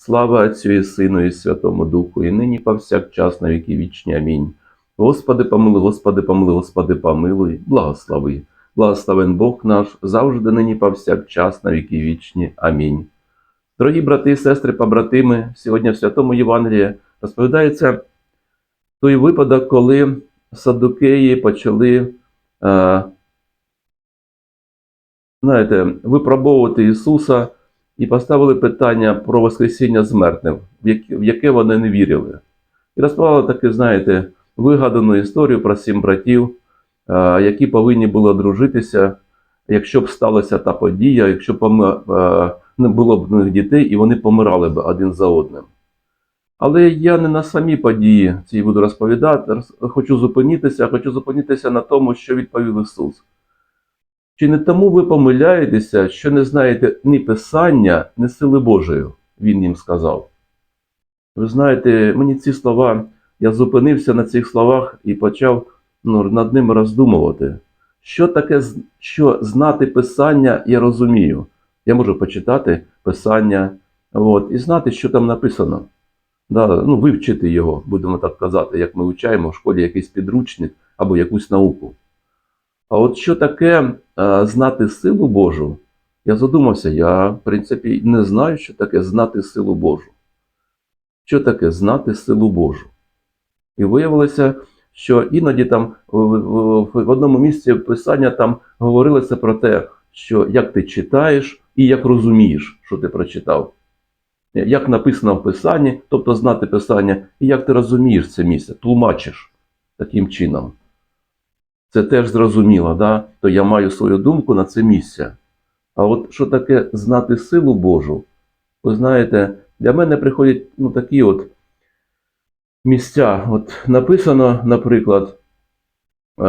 Слава Отцю і Сину, і Святому Духу, і нині повсякчас на віки вічні. Амінь. Господи, помилуй, Господи, помилуй, Господи, помилуй, благослови. Благословен Бог наш, завжди нині повсякчас на віки вічні. Амінь. Дорогі брати і сестри, побратими, сьогодні в Святому Євангелії розповідається той випадок, коли садукеї почали е, знаєте, випробовувати Ісуса і поставили питання про Воскресіння з мертвих, в яке, вони не вірили. І розповідали таки, знаєте, вигадану історію про сім братів, які повинні були одружитися, якщо б сталася та подія, якщо б не було б в них дітей, і вони помирали б один за одним. Але я не на самі події ці буду розповідати. Хочу зупинитися, хочу зупинитися на тому, що відповів Ісус. Чи не тому ви помиляєтеся, що не знаєте ні Писання, ні сили Божої, він їм сказав. Ви знаєте, мені ці слова, я зупинився на цих словах і почав ну, над ними роздумувати. Що таке що знати Писання, я розумію. Я можу почитати Писання от, і знати, що там написано. Да, ну, вивчити його, будемо так казати, як ми вивчаємо в школі якийсь підручник або якусь науку. А от що таке е, знати силу Божу, я задумався, я, в принципі, не знаю, що таке знати силу Божу. Що таке знати силу Божу? І виявилося, що іноді там в, одному місці писання там говорилося про те, що як ти читаєш і як розумієш, що ти прочитав. Як написано в Писанні, тобто знати Писання, і як ти розумієш це місце, тлумачиш таким чином. Це теж зрозуміло, да? то я маю свою думку на це місце. А от що таке знати силу Божу? Ви знаєте, для мене приходять ну, такі от місця. От написано, наприклад, е,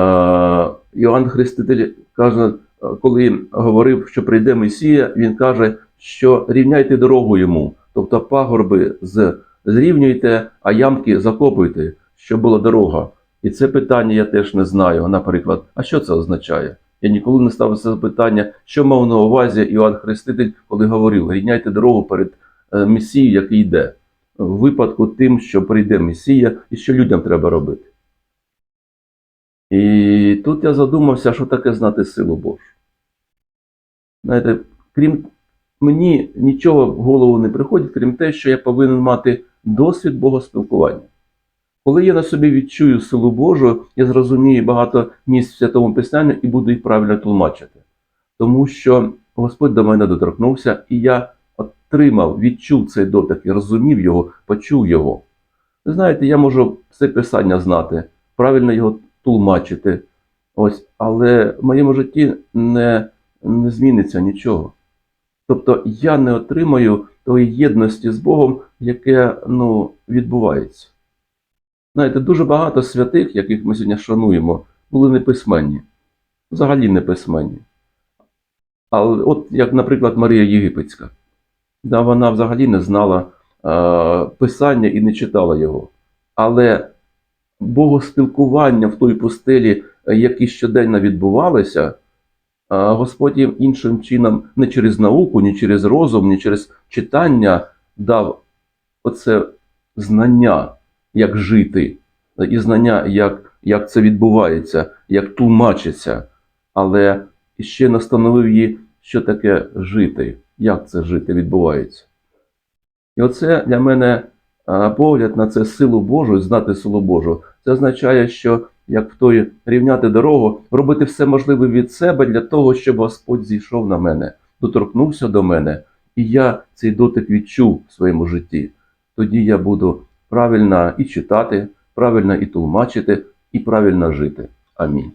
Іоанн Хреститель каже, коли говорив, що прийде Месія, він каже, що рівняйте дорогу йому, тобто пагорби зрівнюйте, а ямки закопуйте, щоб була дорога. І це питання я теж не знаю. Наприклад, а що це означає? Я ніколи не ставив це питання, що мав на увазі Іоанн Хреститель, коли говорив: рівняйте дорогу перед е, Месією, який йде. В випадку тим, що прийде Месія, і що людям треба робити. І тут я задумався, що таке знати силу Божу. Знаєте, крім мені нічого в голову не приходить, крім те, що я повинен мати досвід богоспілкування. Коли я на собі відчую силу Божу, я зрозумію багато місць в святому писанні і буду їх правильно тлумачити. Тому що Господь до мене доторкнувся, і я отримав, відчув цей дотик, і розумів його, почув його. Ви знаєте, я можу все писання знати, правильно його тлумачити, ось, але в моєму житті не, не зміниться нічого. Тобто я не отримаю тої єдності з Богом, яке ну, відбувається. Знаєте, дуже багато святих, яких ми сьогодні шануємо, були неписьменні. Взагалі неписьменні. Але от як, наприклад, Марія Єгипетська. Да, вона взагалі не знала е, писання і не читала його. Але богоспілкування в той пустелі, які щоденно відбувалися, е, Господь їм іншим чином, не через науку, ні через розум, ні через читання дав оце знання, як жити, і знання, як, як це відбувається, як тлумачиться, але ще настановив її, що таке жити, як це жити відбувається. І оце для мене погляд на це силу Божу, знати силу Божу. Це означає, що як в той рівняти дорогу, робити все можливе від себе для того, щоб Господь зійшов на мене, доторкнувся до мене, і я цей дотик відчув в своєму житті. Тоді я буду правильно і читати, правильно і тлумачити, і правильно жити. Амінь.